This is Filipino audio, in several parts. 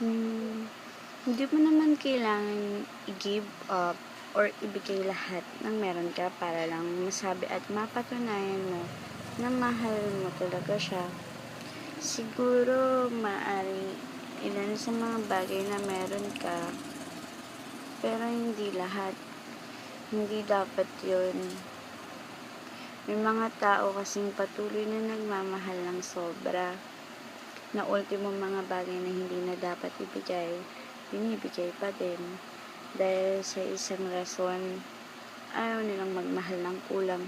Hmm, hindi mo naman kailangan i-give up or ibigay lahat ng meron ka para lang masabi at mapatunayan mo na mahal mo talaga siya. Siguro, maaari ilan sa mga bagay na meron ka, pero hindi lahat. Hindi dapat yun. May mga tao kasing patuloy na nagmamahal ng sobra na ultimo mga bagay na hindi dapat ibigay, binibigay pa din. Dahil sa isang rason, ayaw nilang magmahal ng kulang.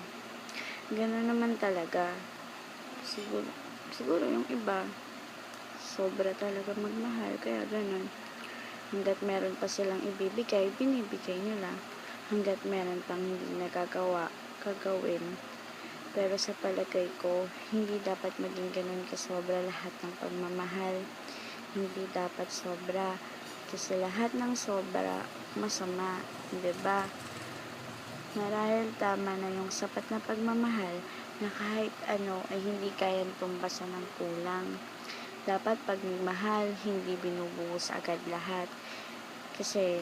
Ganun naman talaga. Siguro, siguro yung iba, sobra talaga magmahal, kaya ganun. Hanggat meron pa silang ibibigay, binibigay nila. Hanggat meron pang hindi nagagawa, kagawin. Pero sa palagay ko, hindi dapat maging ganun kasobra lahat ng pagmamahal. Hindi dapat sobra. Kasi lahat ng sobra, masama. 'di ba? Marahil tama na yung sapat na pagmamahal na kahit ano ay hindi kayang tumbasan ng kulang. Dapat pag mahal, hindi binubuhos agad lahat. Kasi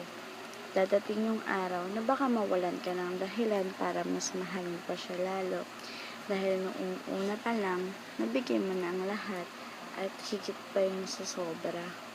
dadating yung araw na baka mawalan ka ng dahilan para mas mahalin pa siya lalo. Dahil noong una pa lang, nabigay mo na ang lahat at higit pa yun sa sobra.